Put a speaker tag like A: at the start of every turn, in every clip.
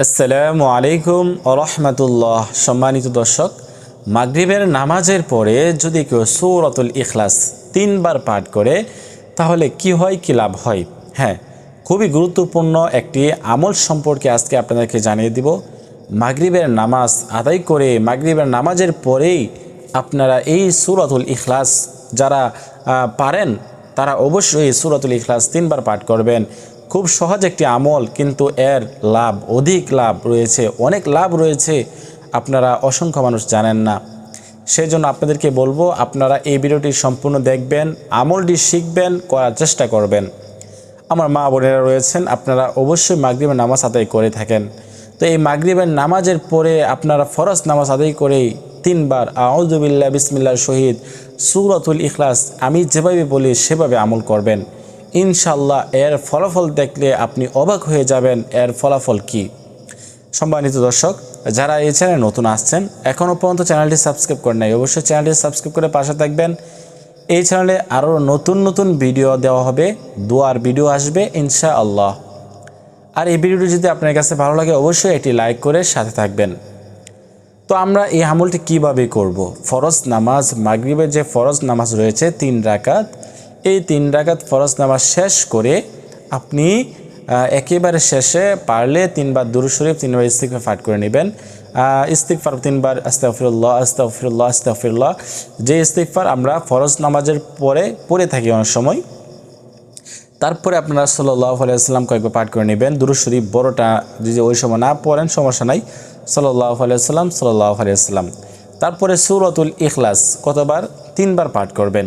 A: আসসালামু আলাইকুম রহমতুল্লাহ। সম্মানিত দর্শক, মাগরিবের নামাজের পরে যদি কেউ সৌরতুল ইখলাস তিনবার পাঠ করে, তাহলে কি হয়, কি লাভ হয়? হ্যাঁ খুবই গুরুত্বপূর্ণ একটি আমল সম্পর্কে আজকে আপনাদেরকে জানিয়ে দিব। মাগরিবের নামাজ আদায় করে, মাগরিবের নামাজের পরেই আপনারা এই সুরাতুল ইখলাস যারা পারেন, তারা অবশ্যই সুরাতুল ইখলাস তিনবার পাঠ করবেন। খুব সহজ একটি আমল, কিন্তু এর লাভ, অধিক লাভ রয়েছে। অনেক লাভ রয়েছে, আপনারা অসংখ্য মানুষ জানেন না। সেই জন্য আপনাদেরকে বলব, আপনারা এই ভিডিওটি সম্পূর্ণ দেখবেন, আমলটি শিখবেন, করার চেষ্টা করবেন। আমার মা বোনেরা রয়েছেন, আপনারা অবশ্যই মাগরিবের নামাজ আদায় করে থাকেন। তো এই মাগরিবের নামাজের পরে আপনারা ফরজ নামাজ আদায় করেই তিনবার আউজুবিল্লাহ বিসমিল্লাহ শহীদ সুরতুল ইখলাস, আমি যেভাবে বলি সেভাবে আমল করবেন। ইনশাল্লাহ এর ফলাফল দেখলে আপনি অবাক হয়ে যাবেন, এর ফলাফল কি? সম্মানিত দর্শক, যারা এই চ্যানেলে নতুন আসছেন এখনও পর্যন্ত চ্যানেলটি সাবস্ক্রাইব করেন নাই, অবশ্যই চ্যানেলটি সাবস্ক্রাইব করে পাশে থাকবেন। এই চ্যানেলে আরও নতুন নতুন ভিডিও দেওয়া হবে, দুয়ার ভিডিও আসবে ইনশা আল্লাহ আর এই ভিডিওটি যদি আপনার কাছে ভালো লাগে, অবশ্যই এটি লাইক করে সাথে থাকবেন। তো আমরা এই আমলটি কীভাবে করব। ফরজ নামাজ, মাগরিবের যে ফরজ নামাজ রয়েছে, তিন রাকাত এই তিন রাকাত ফরজ নামাজ শেষ করে আপনি একেবারে শেষে পারলে তিনবার দুরু শরীফ, তিনবার ইস্তিকফার পাঠ করে নেবেন। ইস্তিকফার তিনবার আস্তাফিরুল্লাহ আস্তাফিরুল্লাহ আস্তাফিরুল্লাহ যে ইস্তিকফার আমরা ফরজ নামাজের পরে পড়ে থাকি অনেক সময়, তারপরে আপনারা সাল্লাহ আলাইসাল্লাম কয়েকবার পাঠ করে নেবেন। দুরু শরীফ বড়টা যদি ওই সময় না পড়েন, সমস্যা নাই। সাল্লাহ আলাইসাল্লাম সাল্লাহ আলাইসাল্লাম তারপরে সুরতুল ইখলাস কতবার? তিনবার পাঠ করবেন।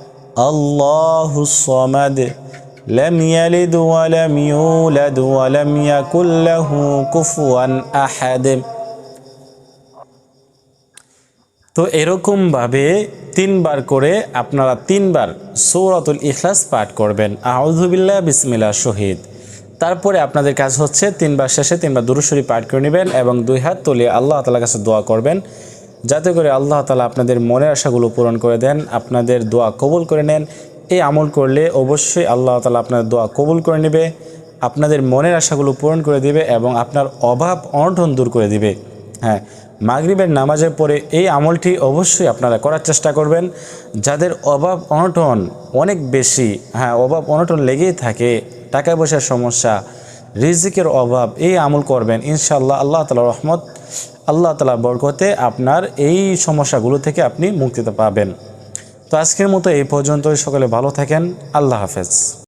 A: الله الصمد لم يلد ولم يولد ولم يكن له كفوا أحد তো এরকমভাবে তিনবার করে আপনারা তিনবার সৌরাতুল ইখলাস পাঠ করবেন আউজুবিল্লাহ বিসমিল্লা শহীদ তারপরে আপনাদের কাজ হচ্ছে তিনবার শেষে তিনবার দুরুশরী পাঠ করে নেবেন এবং দুই হাত তুলে আল্লাহ তালার কাছে দোয়া করবেন যাতে করে আল্লাহ তালা আপনাদের মনের আশাগুলো পূরণ করে দেন, আপনাদের দোয়া কবুল করে নেন। এই আমল করলে অবশ্যই আল্লাহ তালা আপনাদের দোয়া কবুল করে নেবে, আপনাদের মনের আশাগুলো পূরণ করে দিবে এবং আপনার অভাব অনটন দূর করে দিবে। হ্যাঁ মাগরিবের নামাজের পরে এই আমলটি অবশ্যই আপনারা করার চেষ্টা করবেন। যাদের অভাব অনটন অনেক বেশি হ্যাঁ অভাব অনটন লেগেই থাকে, টাকা পয়সার সমস্যা, রিজিকের অভাব, এই আমল করবেন। ইনশাল্লাহ আল্লাহ তালা রহমত আল্লাহ তালা বরকতে আপনার এই সমস্যাগুলো থেকে আপনি মুক্তিতে পাবেন। তো আজকের মতো এই পর্যন্ত সকলে ভালো থাকেন। আল্লাহ হাফেজ।